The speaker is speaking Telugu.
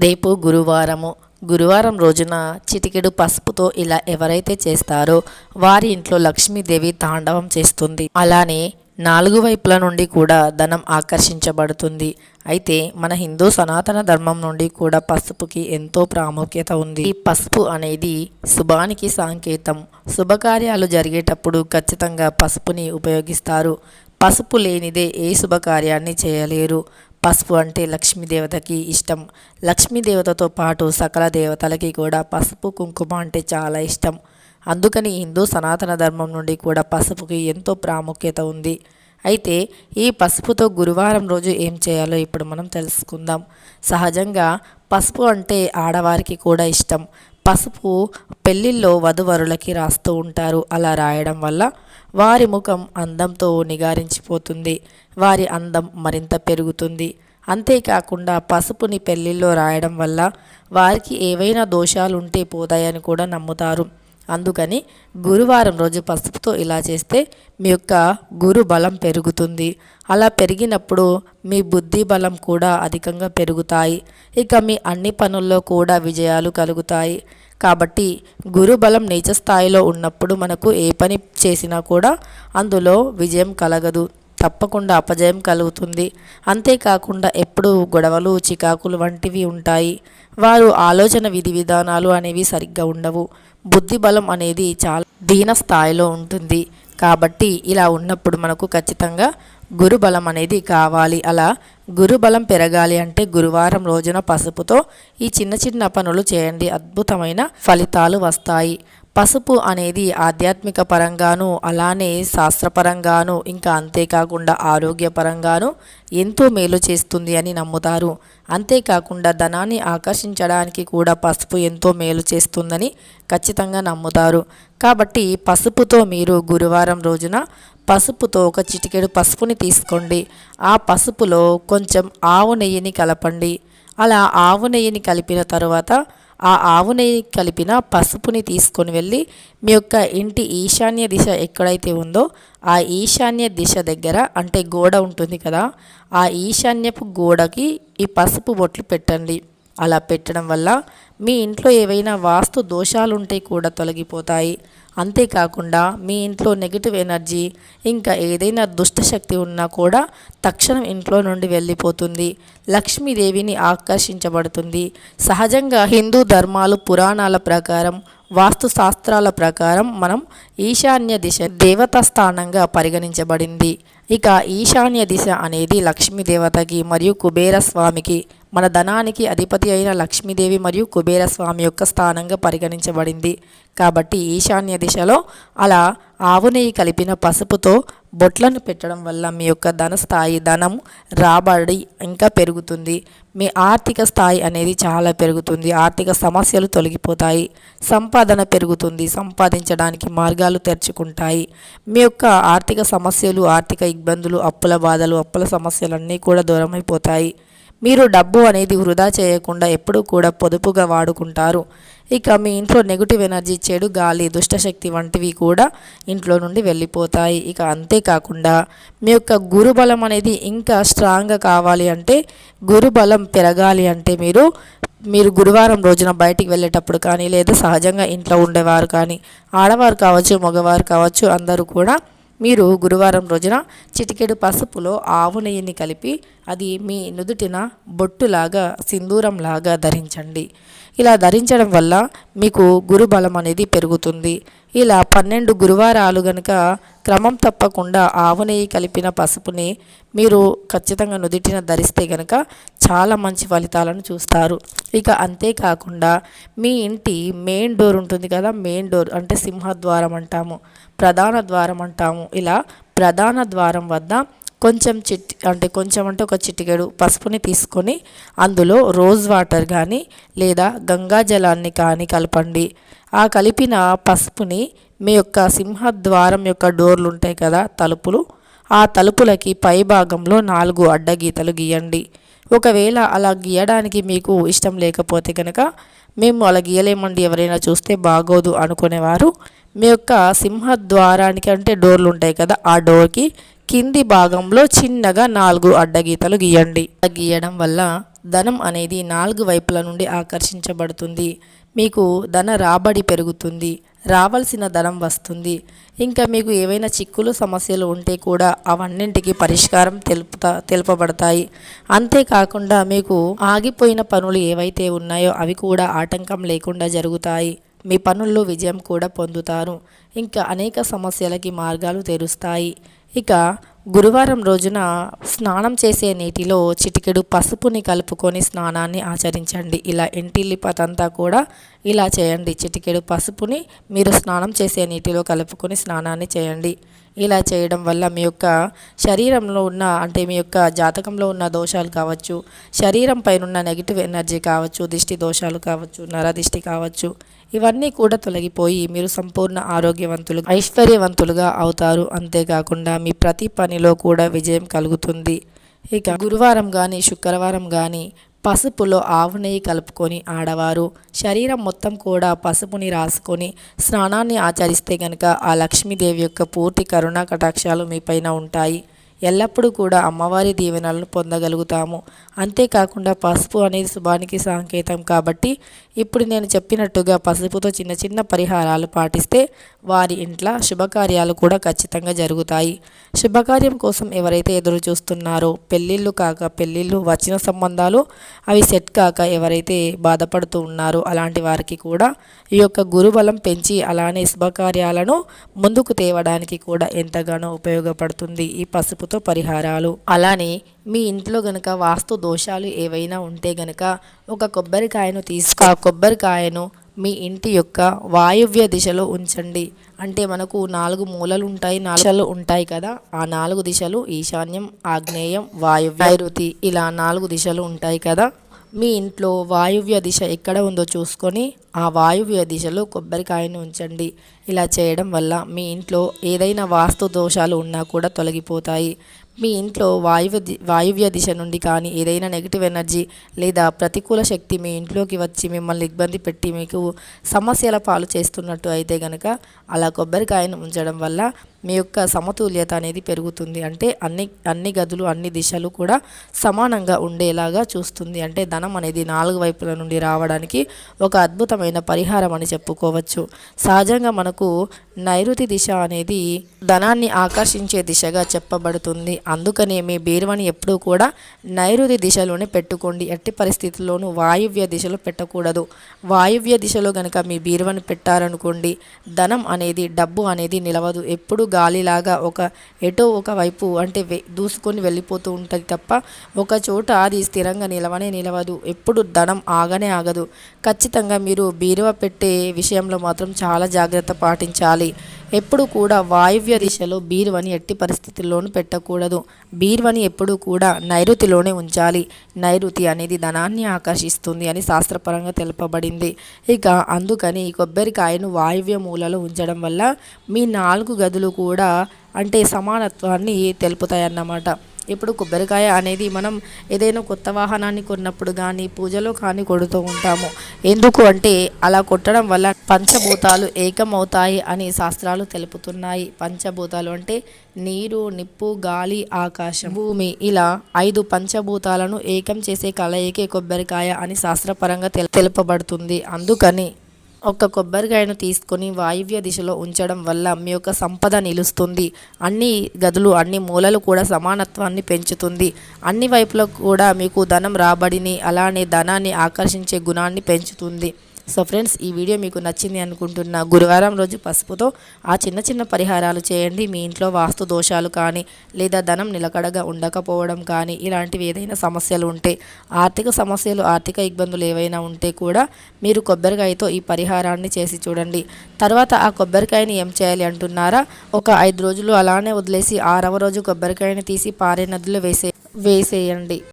రేపు గురువారము. గురువారం రోజున చిటికెడు పసుపుతో ఇలా ఎవరైతే చేస్తారో వారి ఇంట్లో లక్ష్మీదేవి తాండవం చేస్తుంది. అలానే నాలుగు వైపుల నుండి కూడా ధనం ఆకర్షించబడుతుంది. అయితే మన హిందూ సనాతన ధర్మం నుండి కూడా పసుపుకి ఎంతో ప్రాముఖ్యత ఉంది. ఈ పసుపు అనేది శుభానికి సంకేతం. శుభకార్యాలు జరిగేటప్పుడు ఖచ్చితంగా పసుపుని ఉపయోగిస్తారు. పసుపు లేనిదే ఏ శుభకార్యాన్ని చేయలేరు. పసుపు అంటే లక్ష్మీదేవతకి ఇష్టం. లక్ష్మీదేవతతో పాటు సకల దేవతలకి కూడా పసుపు కుంకుమ అంటే చాలా ఇష్టం. అందుకని హిందూ సనాతన ధర్మం నుండి కూడా పసుపుకి ఎంతో ప్రాముఖ్యత ఉంది. అయితే ఈ పసుపుతో గురువారం రోజు ఏం చేయాలో ఇప్పుడు మనం తెలుసుకుందాం. సహజంగా పసుపు అంటే ఆడవారికి కూడా ఇష్టం. పసుపు పెళ్ళిళ్ళలో వధువరులకి రాస్తూ ఉంటారు. అలా రాయడం వల్ల వారి ముఖం అందంతో నిగారించిపోతుంది. వారి అందం మరింత పెరుగుతుంది. అంతేకాకుండా పసుపుని పెళ్ళిళ్ళలో రాయడం వల్ల వారికి ఏవైనా దోషాలు ఉంటే పోతాయని కూడా నమ్ముతారు. అందుకని గురువారం రోజు పసుపుతో ఇలా చేస్తే మీ యొక్క గురు బలం పెరుగుతుంది. అలా పెరిగినప్పుడు మీ బుద్ధి బలం కూడా అధికంగా పెరుగుతాయి. ఇక మీ అన్ని పనుల్లో కూడా విజయాలు కలుగుతాయి. కాబట్టి గురు బలం నీచ స్థాయిలో ఉన్నప్పుడు మనకు ఏ పని చేసినా కూడా అందులో విజయం కలగదు. తప్పకుండా అపజయం కలుగుతుంది. అంతేకాకుండా ఎప్పుడూ గొడవలు చికాకులు వంటివి ఉంటాయి. వారు ఆలోచన విధి విధానాలు అనేవి సరిగ్గా ఉండవు. బుద్ధి బలం అనేది చాలా దీన స్థాయిలో ఉంటుంది. కాబట్టి ఇలా ఉన్నప్పుడు మనకు ఖచ్చితంగా గురుబలం అనేది కావాలి. అలా గురుబలం పెరగాలి అంటే గురువారం రోజున పసుపుతో ఈ చిన్న చిన్న పనులు చేయండి. అద్భుతమైన ఫలితాలు వస్తాయి. పసుపు అనేది ఆధ్యాత్మిక పరంగాను అలానే శాస్త్రపరంగాను ఇంకా అంతేకాకుండా ఆరోగ్యపరంగాను ఎంతో మేలు చేస్తుంది అని నమ్ముతారు. అంతేకాకుండా ధనాన్ని ఆకర్షించడానికి కూడా పసుపు ఎంతో మేలు చేస్తుందని ఖచ్చితంగా నమ్ముతారు. కాబట్టి పసుపుతో మీరు గురువారం రోజున పసుపుతో ఒక చిటికెడు పసుపుని తీసుకోండి. ఆ పసుపులో కొంచెం ఆవు నెయ్యిని కలపండి. అలా ఆవు నెయ్యిని కలిపిన తర్వాత ఆ ఆవు నెయ్యి కలిపిన పసుపుని తీసుకొని వెళ్ళి మీ యొక్క ఇంటి ఈశాన్య దిశ ఎక్కడైతే ఉందో ఆ ఈశాన్య దిశ దగ్గర అంటే గోడ ఉంటుంది కదా ఆ ఈశాన్యపు గోడకి ఈ పసుపు బొట్లు పెట్టండి. అలా పెట్టడం వల్ల మీ ఇంట్లో ఏవైనా వాస్తు దోషాలు ఉంటే కూడా తొలగిపోతాయి. అంతేకాకుండా మీ ఇంట్లో నెగిటివ్ ఎనర్జీ ఇంకా ఏదైనా దుష్టశక్తి ఉన్నా కూడా తక్షణం ఇంట్లో నుండి వెళ్ళిపోతుంది. లక్ష్మీదేవిని ఆకర్షించబడుతుంది. సహజంగా హిందూ ధర్మాలు పురాణాల ప్రకారం వాస్తు శాస్త్రాల ప్రకారం మనం ఈశాన్య దిశ దేవతా స్థానంగా పరిగణించబడింది. ఇక ఈశాన్య దిశ అనేది లక్ష్మీదేవతకి మరియు కుబేర స్వామికి మన ధనానికి అధిపతి అయిన లక్ష్మీదేవి మరియు కుబేర స్వామి యొక్క స్థానంగా పరిగణించబడింది. కాబట్టి ఈశాన్య దిశలో అలా ఆవు నెయ్యి కలిపిన పసుపుతో బొట్లను పెట్టడం వల్ల మీ యొక్క ధన స్థాయి ధనం రాబడి ఇంకా పెరుగుతుంది. మీ ఆర్థిక స్థాయి అనేది చాలా పెరుగుతుంది. ఆర్థిక సమస్యలు తొలగిపోతాయి. సంపాదన పెరుగుతుంది. సంపాదించడానికి మార్గాలు తెరుచుకుంటాయి. మీ యొక్క ఆర్థిక సమస్యలు ఆర్థిక ఇబ్బందులు అప్పుల బాధలు అప్పుల సమస్యలన్నీ కూడా దూరమైపోతాయి. మీరు డబ్బు అనేది వృధా చేయకుండా ఎప్పుడూ కూడా పొదుపుగా వాడుకుంటారు. ఇక మీ ఇంట్లో నెగిటివ్ ఎనర్జీ చెడు గాలి దుష్టశక్తి వంటివి కూడా ఇంట్లో నుండి వెళ్ళిపోతాయి. ఇక అంతేకాకుండా మీ యొక్క గురుబలం అనేది ఇంకా స్ట్రాంగ్గా కావాలి అంటే గురుబలం పెరగాలి అంటే మీరు మీరు గురువారం రోజున బయటికి వెళ్ళేటప్పుడు కానీ లేదా సహజంగా ఇంట్లో ఉండేవారు కానీ ఆడవారు కావచ్చు మగవారు కావచ్చు అందరూ కూడా మీరు గురువారం రోజున చిటికెడు పసుపులో ఆవు నెయ్యిని కలిపి అది మీ నుదుటిన బొట్టులాగా సింధూరంలాగా ధరించండి. ఇలా ధరించడం వల్ల మీకు గురుబలం అనేది పెరుగుతుంది. ఇలా పన్నెండు గురువారాలు గనుక క్రమం తప్పకుండా ఆవు నెయ్యి కలిపిన పసుపుని మీరు ఖచ్చితంగా నుదిటిన ధరిస్తే గనక చాలా మంచి ఫలితాలను చూస్తారు. ఇక అంతేకాకుండా మీ ఇంటి మెయిన్ డోర్ ఉంటుంది కదా మెయిన్ డోర్ అంటే సింహద్వారం అంటాము ప్రధాన ద్వారం అంటాము. ఇలా ప్రధాన ద్వారం వద్ద కొంచెం చిట్ అంటే కొంచెం అంటే ఒక చిటికెడు పసుపుని తీసుకొని అందులో రోజ్ వాటర్ కానీ లేదా గంగా జలాన్ని కానీ కలపండి. ఆ కలిపిన పసుపుని మీ యొక్క సింహద్వారం యొక్క డోర్లు ఉంటాయి కదా తలుపులు ఆ తలుపులకి పై భాగంలో నాలుగు అడ్డగీతలు గీయండి. ఒకవేళ అలా గీయడానికి మీకు ఇష్టం లేకపోతే కనుక మేము అలా గీయలేమండి ఎవరైనా చూస్తే బాగోదు అనుకునేవారు. మీ యొక్క సింహద్వారానికి అంటే డోర్లు ఉంటాయి కదా ఆ డోర్కి కింది భాగంలో చిన్నగా నాలుగు అడ్డగీతలు గీయండి. గీయడం వల్ల ధనం అనేది నాలుగు వైపుల నుండి ఆకర్షించబడుతుంది. మీకు ధన రాబడి పెరుగుతుంది. రావాల్సిన ధనం వస్తుంది. ఇంకా మీకు ఏవైనా చిక్కులు సమస్యలు ఉంటే కూడా అవన్నింటికి పరిష్కారం తెలుపుతా తెలుపబడతాయి. అంతేకాకుండా మీకు ఆగిపోయిన పనులు ఏవైతే ఉన్నాయో అవి కూడా ఆటంకం లేకుండా జరుగుతాయి. మీ పనుల్లో విజయం కూడా పొందుతారు. ఇంకా అనేక సమస్యలకి మార్గాలు తెరుస్తాయి. ఇక గురువారం రోజున స్నానం చేసే నీటిలో చిటికెడు పసుపుని కలుపుకొని స్నానాన్ని ఆచరించండి. ఇలా ఇంటిల్లిపతంతా కూడా ఇలా చేయండి. చిటికెడు పసుపుని మీరు స్నానం చేసే నీటిలో కలుపుకొని స్నానాన్ని చేయండి. ఇలా చేయడం వల్ల మీ యొక్క శరీరంలో ఉన్న అంటే మీ యొక్క జాతకంలో ఉన్న దోషాలు కావచ్చు శరీరం పైన ఉన్న నెగిటివ్ ఎనర్జీ కావచ్చు దిష్టి దోషాలు కావచ్చు నరదిష్టి కావచ్చు ఇవన్నీ కూడా తొలగిపోయి మీరు సంపూర్ణ ఆరోగ్యవంతులు ఐశ్వర్యవంతులుగా అవుతారు. అంతేకాకుండా మీ ప్రతి పనిలో కూడా విజయం కలుగుతుంది. ఇక గురువారం కానీ శుక్రవారం కానీ పసుపులో ఆవు నెయ్యి కలుపుకొని ఆడవారు. శరీరం మొత్తం కూడా పసుపుని రాసుకొని స్నానాన్ని ఆచరిస్తే కనుక ఆ లక్ష్మీదేవి యొక్క పూర్తి కరుణా కటాక్షాలు మీపైన ఉంటాయి. ఎల్లప్పుడూ కూడా అమ్మవారి దీవెనలను పొందగలుగుతాము. అంతేకాకుండా పసుపు అనేది శుభానికి సంకేతం కాబట్టి ఇప్పుడు నేను చెప్పినట్టుగా పసుపుతో చిన్న చిన్న పరిహారాలు పాటిస్తే వారి ఇంట్లో శుభకార్యాలు కూడా ఖచ్చితంగా జరుగుతాయి. శుభకార్యం కోసం ఎవరైతే ఎదురు చూస్తున్నారో పెళ్ళిళ్ళు కాక పెళ్ళిళ్ళు వచ్చిన సంబంధాలు అవి సెట్ కాక ఎవరైతే బాధపడుతూ ఉన్నారో అలాంటి వారికి కూడా ఈ యొక్క గురుబలం పెంచి అలానే శుభకార్యాలను ముందుకు తేవడానికి కూడా ఎంతగానో ఉపయోగపడుతుంది ఈ పసుపుతో పరిహారాలు. అలానే మీ ఇంట్లో గనక వాస్తు దోషాలు ఏవైనా ఉంటే గనక ఒక కొబ్బరికాయను తీసుకు ఆ కొబ్బరికాయను మీ ఇంటి యొక్క వాయువ్య దిశలో ఉంచండి. అంటే మనకు నాలుగు మూలలు ఉంటాయి నాలుగు ఉంటాయి కదా. ఆ నాలుగు దిశలు ఈశాన్యం ఆగ్నేయం వాయువ్య నైరుతి ఇలా నాలుగు దిశలు ఉంటాయి కదా. మీ ఇంట్లో వాయువ్య దిశ ఎక్కడ ఉందో చూసుకొని ఆ వాయువ్య దిశలో కొబ్బరికాయను ఉంచండి. ఇలా చేయడం వల్ల మీ ఇంట్లో ఏదైనా వాస్తు దోషాలు ఉన్నా కూడా తొలగిపోతాయి. మీ ఇంట్లో వాయువ్య ది వాయువ్య దిశ నుండి కానీ ఏదైనా నెగిటివ్ ఎనర్జీ లేదా ప్రతికూల శక్తి మీ ఇంట్లోకి వచ్చి మిమ్మల్ని ఇబ్బంది పెట్టి మీకు సమస్యల పాలు చేస్తున్నట్టు అయితే గనక అలా కొబ్బరికాయను ఉంచడం వల్ల మీ యొక్క సమతుల్యత అనేది పెరుగుతుంది. అంటే అన్ని అన్ని గదులు అన్ని దిశలు కూడా సమానంగా ఉండేలాగా చూస్తుంది. అంటే ధనం అనేది నాలుగు వైపుల నుండి రావడానికి ఒక అద్భుతమైన పరిహారం అని చెప్పుకోవచ్చు. సహజంగా మనకు నైరుతి దిశ అనేది ధనాన్ని ఆకర్షించే దిశగా చెప్పబడుతుంది. అందుకనే మీ బీరువని ఎప్పుడూ కూడా నైరుతి దిశలోనే పెట్టుకోండి. ఎట్టి పరిస్థితుల్లోనూ వాయువ్య దిశలో పెట్టకూడదు. వాయువ్య దిశలో గనక మీ బీరువని పెట్టారనుకోండి ధనం అనేది డబ్బు అనేది నిలవదు. ఎప్పుడు గాలిలాగా ఒక ఎటో ఒక వైపు అంటే దూసుకొని వెళ్ళిపోతూ ఉంటుంది తప్ప ఒక చోట అది స్థిరంగా నిలవనే నిలవదు. ఎప్పుడు ధనం ఆగనే ఆగదు. ఖచ్చితంగా మీరు బీరువ పెట్టే విషయంలో మాత్రం చాలా జాగ్రత్త పాటించాలి. ఎప్పుడు కూడా వాయువ్య దిశలో బీరువని ఎట్టి పరిస్థితుల్లోనూ పెట్టకూడదు. బీరువని ఎప్పుడూ కూడా నైరుతిలోనే ఉంచాలి. నైరుతి అనేది ధనాన్ని ఆకర్షిస్తుంది అని శాస్త్రపరంగా తెలుపబడింది. ఇక అందుకని ఈ కొబ్బరికాయను వాయువ్య మూలలో ఉంచడం వల్ల మీ నాలుగు గదులు కూడా అంటే సమానత్వాన్ని తెలుపుతాయన్నమాట. ఇప్పుడు కొబ్బరికాయ అనేది మనం ఏదైనా కొత్త వాహనాన్ని కొన్నప్పుడు కానీ పూజలో కానీ కొడుతూ ఉంటాము. ఎందుకు అంటే అలా కొట్టడం వల్ల పంచభూతాలు ఏకమవుతాయి అని శాస్త్రాలు తెలుపుతున్నాయి. పంచభూతాలు అంటే నీరు నిప్పు గాలి ఆకాశం. భూమి ఇలా ఐదు పంచభూతాలను ఏకం చేసే కలయికే కొబ్బరికాయ అని శాస్త్రపరంగా తెలుపబడుతుంది. అందుకని ఒక కొబ్బరికాయను తీసుకొని వాయువ్య దిశలో ఉంచడం వల్ల మీ యొక్క సంపద నిలుస్తుంది. అన్ని గదులు అన్ని మూలలు కూడా సమానత్వాన్ని పెంచుతుంది. అన్ని వైపులకు కూడా మీకు ధనం రాబడిని అలానే ధనాన్ని ఆకర్షించే గుణాన్ని పెంచుతుంది. సో ఫ్రెండ్స్ ఈ వీడియో మీకు నచ్చింది అనుకుంటున్నా గురువారం రోజు పసుపుతో ఆ చిన్న చిన్న పరిహారాలు చేయండి. మీ ఇంట్లో వాస్తు దోషాలు కానీ లేదా ధనం నిలకడగా ఉండకపోవడం కానీ ఇలాంటివి ఏదైనా సమస్యలు ఉంటే ఆర్థిక సమస్యలు ఆర్థిక ఇబ్బందులు ఏవైనా ఉంటే కూడా మీరు కొబ్బరికాయతో ఈ పరిహారాన్ని చేసి చూడండి. తర్వాత ఆ కొబ్బరికాయని ఏం చేయాలి అంటున్నారా? ఒక ఐదు రోజులు అలానే వదిలేసి ఆరవ రోజు కొబ్బరికాయని తీసి పారే నదిలో వేసే వేసేయండి.